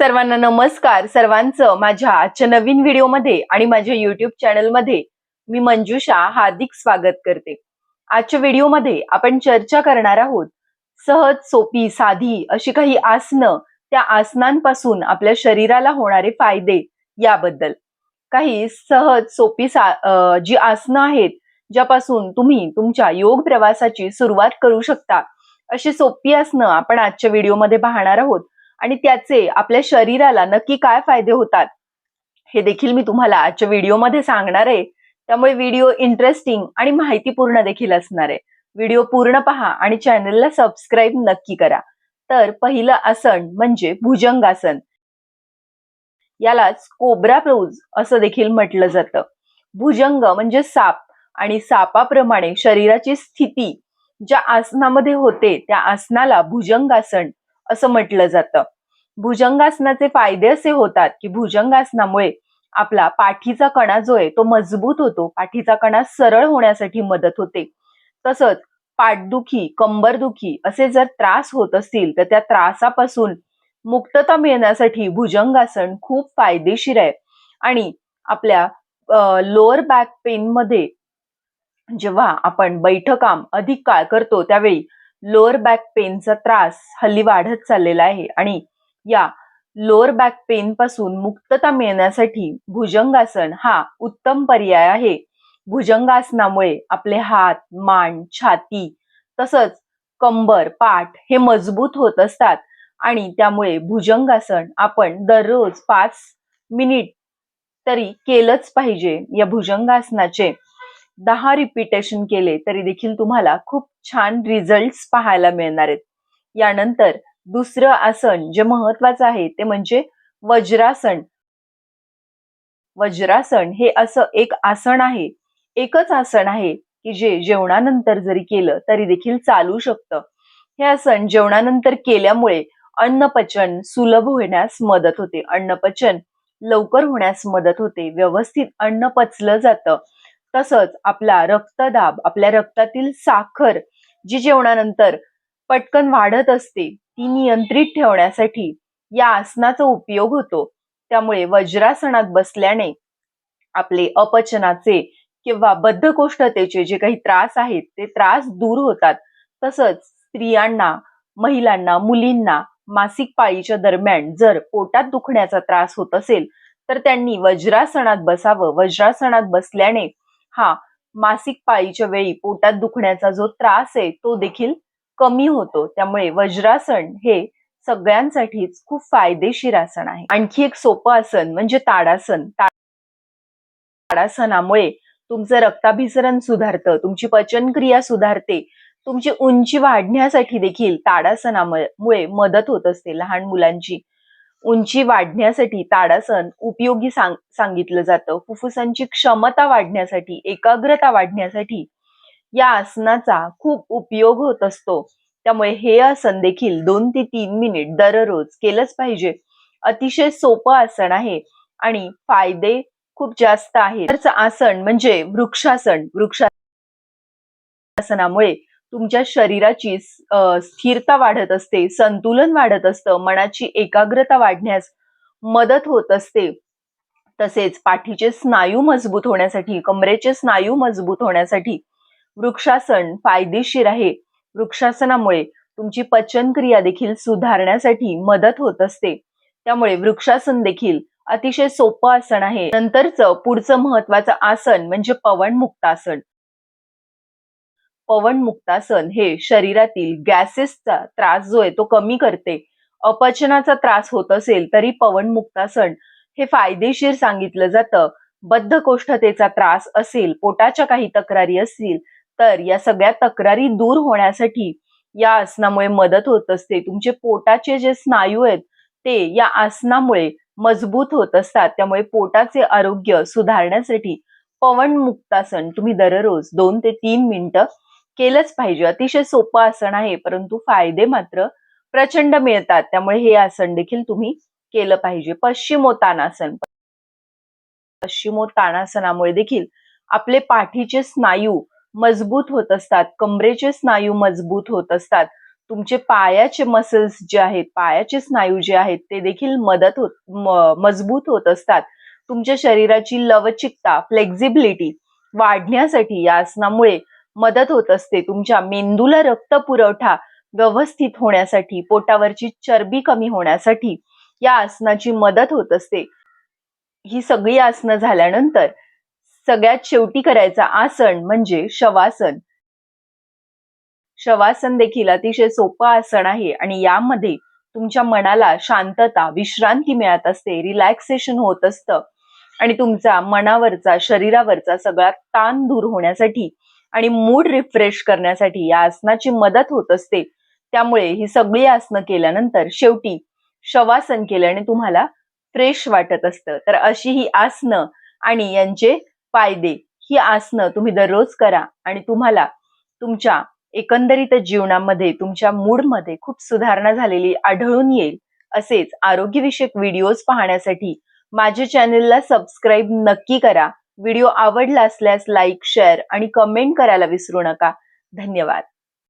सर्वांना नमस्कार. सर्वांचं माझ्या आजच्या नवीन व्हिडिओमध्ये आणि माझ्या युट्यूब चॅनलमध्ये मी मंजुषा हार्दिक स्वागत करते. आजच्या व्हिडिओमध्ये आपण चर्चा करणार आहोत सहज सोपी साधी अशी काही आसनं त्या आसनांपासून आपल्या शरीराला होणारे फायदे याबद्दल. काही सहज सोपी सा जी आसनं आहेत ज्यापासून तुम्ही तुमच्या योग प्रवासाची सुरुवात करू शकता अशी सोपी आसनं आपण आजच्या व्हिडिओमध्ये पाहणार आहोत. आणि त्याचे आपल्या शरीराला नक्की काय फायदे होतात हे देखील मी तुम्हाला आजच्या व्हिडिओमध्ये सांगणार आहे. त्यामुळे व्हिडिओ इंटरेस्टिंग आणि माहितीपूर्ण देखील असणार आहे. व्हिडिओ पूर्ण पहा आणि चॅनलला सबस्क्राईब नक्की करा. तर पहिलं आसन म्हणजे भुजंगासन. यालाच कोब्रा प्रोज असं देखील म्हटलं जातं. भुजंग म्हणजे साप आणि सापाप्रमाणे शरीराची स्थिती. ज्या आसनामध्ये होते त्या आसनाला भुजंगासन असं म्हटलं जातं. भुजंगासनाचे फायदे असे होतात की भुजंगासनामुळे आपला पाठीचा कणा जो आहे तो मजबूत होतो पाठीचा कणा सरळ होण्यासाठी मदत होते. तसंच पाठदुखी कंबरदुखी असे जर त्रास होत असतील तर त्या त्रासापासून मुक्तता मिळण्यासाठी भुजंगासन खूप फायदेशीर आहे. आणि आपल्या लोअर बॅक पेन मध्ये जेव्हा आपण बैठकाम अधिक काळ करतो त्यावेळी लोअर बॅक पेनचा त्रास हल्ली वाढत चाललेला आहे. आणि या लोअर बॅक पेन पासून मुक्तता मिळण्यासाठी भुजंगासन हा उत्तम पर्याय आहे. भुजंगासनामुळे आपले हात मान छाती तसंच कंबर पाठ हे मजबूत होत असतात. आणि त्यामुळे भुजंगासन आपण दररोज पाच मिनिट तरी केलंच पाहिजे या भुजंगासनाचे दहा रिपिटेशन केले तरी देखील तुम्हाला खूप छान रिझल्ट पाहायला मिळणार आहेत. यानंतर दुसरं आसन जे महत्वाचं आहे ते म्हणजे वज्रासन. वज्रासन हे असं एक आसन आहे. एकच आसन आहे की जे जेवणानंतर जरी केलं तरी देखील चालू शकतं. हे आसन जेवणानंतर केल्यामुळे अन्नपचन सुलभ होण्यास मदत होते. अन्नपचन लवकर होण्यास मदत होते. व्यवस्थित अन्न पचलं जातं. तसंच आपला रक्तदाब आपल्या रक्तातील साखर जी जेवणानंतर पटकन वाढत असते ती नियंत्रित ठेवण्यासाठी या आसनाचा उपयोग होतो. त्यामुळे वज्रासनात बसल्याने आपले अपचनाचे किंवा बद्धकोष्ठतेचे जे काही त्रास आहेत ते त्रास दूर होतात. तसंच स्त्रियांना महिलांना मुलींना मासिक पाळीच्या दरम्यान जर पोटात दुखण्याचा त्रास होत असेल तर त्यांनी वज्रासनात बसावं. वज्रासनात बसल्याने हा मासिक पाळीच्या वेळी पोटात दुखण्याचा जो त्रास आहे तो देखील कमी होतो. त्यामुळे वज्रासन हे सगळ्यांसाठीच खूप फायदेशीर आसन आहे. आणखी एक सोपं आसन म्हणजे ताडासन. ताडासनामुळे तुमचं रक्ताभिसरण सुधारतं तुमची पचनक्रिया सुधारते तुमची उंची वाढण्यासाठी देखील ताडासनामुळे मदत होत असते लहान मुलांची. उंची वाढण्यासाठी ताडासन उपयोगी सांग सांगितलं जातं. फुफ्फुसांची क्षमता वाढण्यासाठी एकाग्रता वाढण्यासाठी या आसनाचा खूप उपयोग होत असतो. त्यामुळे हे आसन देखील दोन ते तीन मिनिट दररोज केलंच पाहिजे. अतिशय सोपं आसन आहे आणि फायदे खूप जास्त आहेत. आसन म्हणजे वृक्षासन. वृक्षासनामुळे तुमच्या शरीराची स्थिरता वाढत असते संतुलन वाढत असतं मनाची एकाग्रता वाढण्यास मदत होत असते. तसेच पाठीचे स्नायू मजबूत होण्यासाठी कमरेचे स्नायू मजबूत होण्यासाठी वृक्षासन फायदेशीर आहे. वृक्षासनामुळे तुमची पचनक्रिया देखील सुधारण्यासाठी मदत होत असते. त्यामुळे वृक्षासन देखील अतिशय सोपं आसन आहे. नंतरचं पुढचं महत्वाचं आसन म्हणजे पवन पवन मुक्तासन हे शरीरातील गॅसेसचा त्रास जो आहे तो कमी करते. अपचनाचा त्रास होत असेल तरी पवन मुक्तासन हे फायदेशीर सांगितलं जातं. बद्धकोष्ठतेचा त्रास असेल पोटाच्या काही तक्रारी असतील तर या सगळ्या तक्रारी दूर होण्यासाठी या आसनामुळे मदत होत असते. तुमचे पोटाचे जे स्नायू आहेत ते या आसनामुळे मजबूत होत असतात. त्यामुळे पोटाचे आरोग्य सुधारण्यासाठी पवन मुक्तासन तुम्ही दररोज दोन ते तीन मिनिटं केलंच पाहिजे. अतिशय सोपं आसन आहे परंतु फायदे मात्र प्रचंड मिळतात. त्यामुळे हे आसन देखील तुम्ही केलं पाहिजे. पश्चिमोत्तानासन पश्चिमोत्तानासनामुळे देखील आपले पाठीचे स्नायू मजबूत होत असतात. कमरेचे स्नायू मजबूत होत असतात. तुमचे पायाचे मसल्स जे आहेत पायाचे स्नायू जे आहेत ते देखील मदत होत मजबूत होत असतात. तुमच्या शरीराची लवचिकता फ्लेक्झिबिलिटी वाढण्यासाठी या आसनामुळे मदत होत असते. तुमच्या मेंदूला रक्त पुरवठा व्यवस्थित होण्यासाठी पोटावरची चरबी कमी होण्यासाठी या आसनाची मदत होत असते. ही सगळी आसनं झाल्यानंतर सगळ्यात शेवटी करायचं आसन म्हणजे शवासन. शवासन देखील अतिशय सोपं आसन आहे आणि यामध्ये तुमच्या मनाला शांतता विश्रांती मिळत असते रिलॅक्सेशन होत असतं आणि तुमचा मनावरचा शरीरावरचा सगळा ताण दूर होण्यासाठी आणि मूड रिफ्रेश करण्यासाठी या आसनाची मदत होत असते. त्यामुळे ही सगळी आसनं केल्यानंतर शेवटी शवासन केल्याने तुम्हाला फ्रेश वाटत असतं. तर अशी ही आसनं आणि यांचे फायदे ही आसनं तुम्ही दररोज करा आणि तुम्हाला तुमच्या एकंदरीत जीवनामध्ये तुमच्या मूडमध्ये खूप सुधारणा झालेली आढळून येईल. असेच आरोग्यविषयक व्हिडिओज पाहण्यासाठी माझ्या चॅनलला सबस्क्राईब नक्की करा. व्हिडिओ आवडला असल्यास लाईक शेअर आणि कमेंट करायला विसरू नका. धन्यवाद.